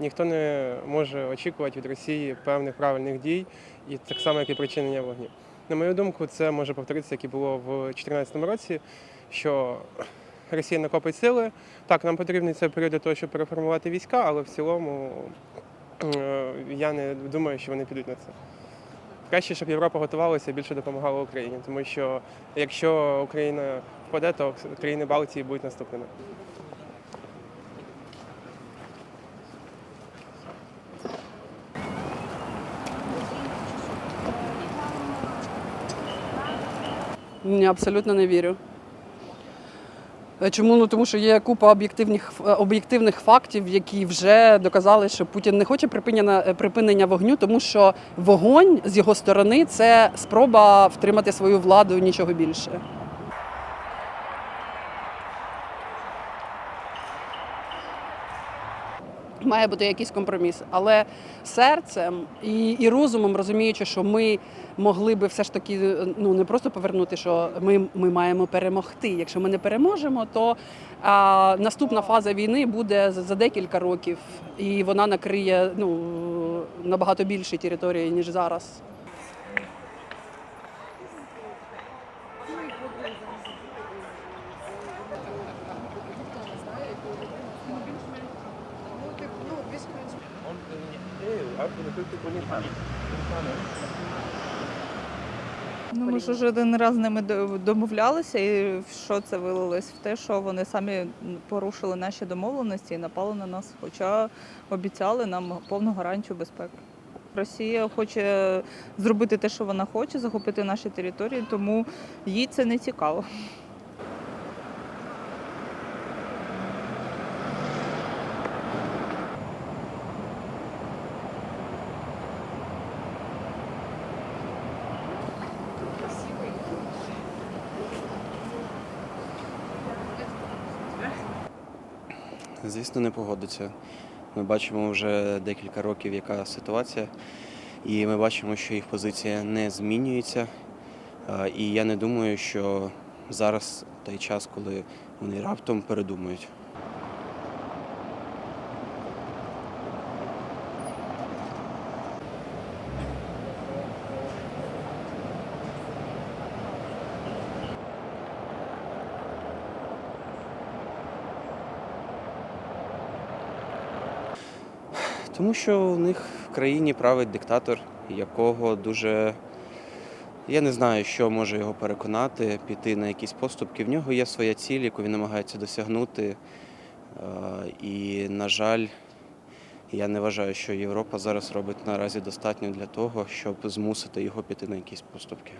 ніхто не може очікувати від Росії певних правильних дій, і так само, як і причинення вогню. На мою думку, це може повторитися, як і було в 2014 році, що Росія накопить сили. Так, нам потрібний цей період для того, щоб переформувати війська, але в цілому е, я не думаю, що вони підуть на це. Краще, щоб Європа готувалася і більше допомагала Україні, тому що якщо Україна впаде, то країни Балтії будуть наступними. Ні, абсолютно не вірю. Е, Чому? Ну тому що є купа об'єктивних е, об'єктивних фактів, які вже доказали, що Путін не хоче припинення, припинення вогню, тому що вогонь з його сторони це спроба втримати свою владу нічого більше. Має бути якийсь компроміс, але серцем і, і розумом розуміючи, що ми могли би все ж таки ну не просто повернути, що ми, ми маємо перемогти. Якщо ми не переможемо, то а, наступна фаза війни буде за, декілька років, і вона накриє ну набагато більші території ніж зараз. Ну, ми ж вже один раз з ними домовлялися, і що це вилилось в те, що вони самі порушили наші домовленості і напали на нас, хоча обіцяли нам повну гарантію безпеки. Росія хоче зробити те, що вона хоче, захопити наші території, тому їй це не цікаво. Звісно, не погодиться. Ми бачимо вже декілька років, яка ситуація, і ми бачимо, що їх позиція не змінюється. І я не думаю, що зараз той час, коли вони раптом передумають. Тому що у них в країні править диктатор, якого дуже. Я не знаю, що може його переконати, піти на якісь поступки. В нього є своя ціль, яку він намагається досягнути. Е, І, на жаль, я не вважаю, що Європа зараз робить наразі достатньо для того, щоб змусити його піти на якісь поступки.